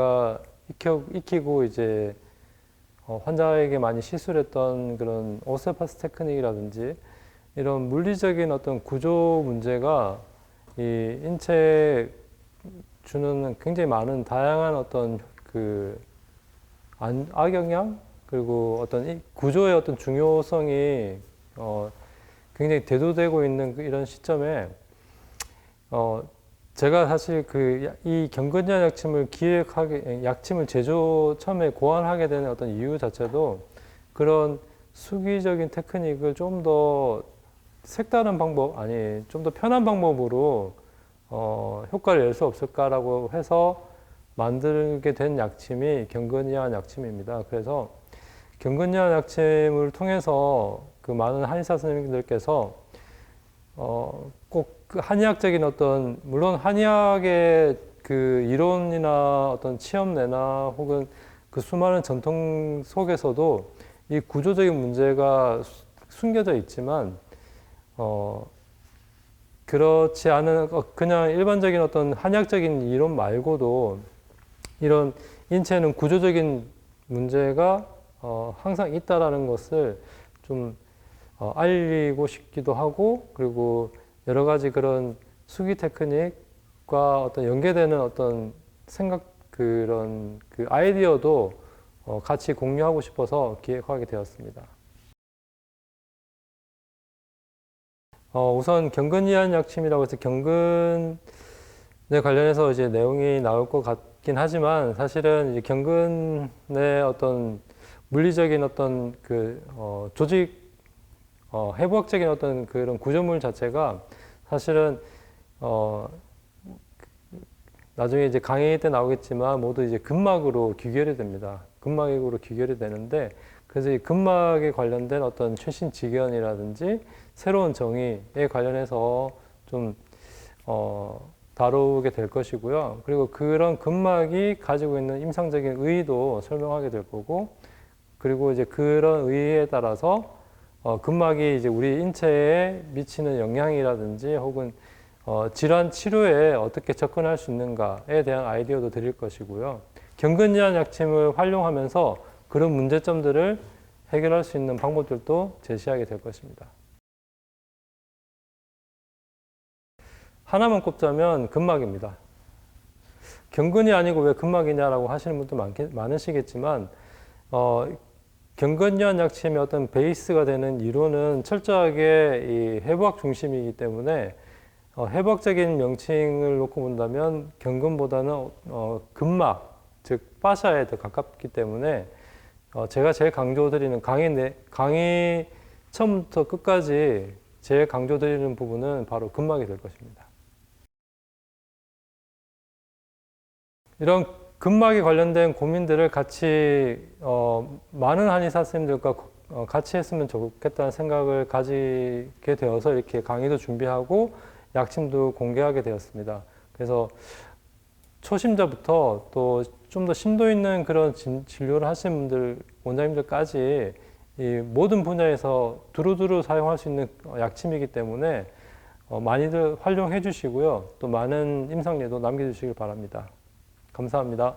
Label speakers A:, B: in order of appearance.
A: 제가 익혀, 익히고 이제 어, 환자에게 많이 시술을 했던 그런 오세파스 테크닉이라든지 이런 물리적인 어떤 구조 문제가 이 인체에 주는 굉장히 많은 다양한 어떤 그 안- 악영향 그리고 어떤 이 구조의 어떤 중요성이 어, 굉장히 대두되고 있는 그 이런 시점에 어, 제가 사실 그 이 경근전 약침을 기획하게 약침을 제조 처음에 고안하게 되는 어떤 이유 자체도 그런 수기적인 테크닉을 좀 더 색다른 방법 아니 좀 더 편한 방법으로 어, 효과를 낼 수 없을까라고 해서 만들게 된 약침이 경근이한 약침입니다. 그래서 경근이한 약침을 통해서 그 많은 한의사 선생님들께서 어, 꼭 그 한의학적인 어떤 물론 한의학의 그 이론이나 어떤 치험내나 혹은 그 수많은 전통 속에서도 이 구조적인 문제가 수- 숨겨져 있지만 어 그렇지 않은 어, 그냥 일반적인 어떤 한의학적인 이론 말고도 이런 인체는 구조적인 문제가 어 항상 있다라는 것을 좀 어, 알리고 싶기도 하고 그리고 여러 가지 그런 수기 테크닉과 어떤 연계되는 어떤 생각 그런 그 아이디어도 어, 같이 공유하고 싶어서 기획하게 되었습니다. 어, 우선 경근이한 약침이라고 해서 경근에 관련해서 이제 내용이 나올 것 같긴 하지만 사실은 경근의 어떤 물리적인 어떤 그 어, 조직 어, 해부학적인 어떤 그런 구조물 자체가 사실은 어, 나중에 이제 강의 때 나오겠지만 모두 이제 근막으로 귀결이 됩니다. 근막으로 귀결이 되는데 그래서 이 근막에 관련된 어떤 최신 지견이라든지 새로운 정의에 관련해서 좀 어, 다루게 될 것이고요. 그리고 그런 근막이 가지고 있는 임상적인 의의도 설명하게 될 거고, 그리고 이제 그런 의의에 따라서 어, 근막이 이제 우리 인체에 미치는 영향이라든지 혹은 어, 질환 치료에 어떻게 접근할 수 있는가에 대한 아이디어도 드릴 것이고요. 경근이한 약침을 활용하면서 그런 문제점들을 해결할 수 있는 방법들도 제시하게 될 것입니다. 하나만 꼽자면 근막입니다. 경근이 아니고 왜 근막이냐라고 하시는 분도 많겠, 많으시겠지만 어, 경근이한 약침의 어떤 베이스가 되는 이론은 철저하게 이 해부학 중심이기 때문에 어, 해부학적인 명칭을 놓고 본다면 경근보다는 어, 근막, 즉 파샤에 더 가깝기 때문에 어, 제가 제일 강조드리는 강의 내, 강의 처음부터 끝까지 제일 강조드리는 부분은 바로 근막이 될 것입니다. 이런 근막에 관련된 고민들을 같이 어, 많은 한의사 선생님들과 어, 같이 했으면 좋겠다는 생각을 가지게 되어서 이렇게 강의도 준비하고 약침도 공개하게 되었습니다. 그래서 초심자부터 또 좀 더 심도 있는 그런 진, 진료를 하시는 분들, 원장님들까지 이 모든 분야에서 두루두루 사용할 수 있는 어, 약침이기 때문에 어, 많이들 활용해 주시고요. 또 많은 임상례도 남겨주시길 바랍니다. 감사합니다.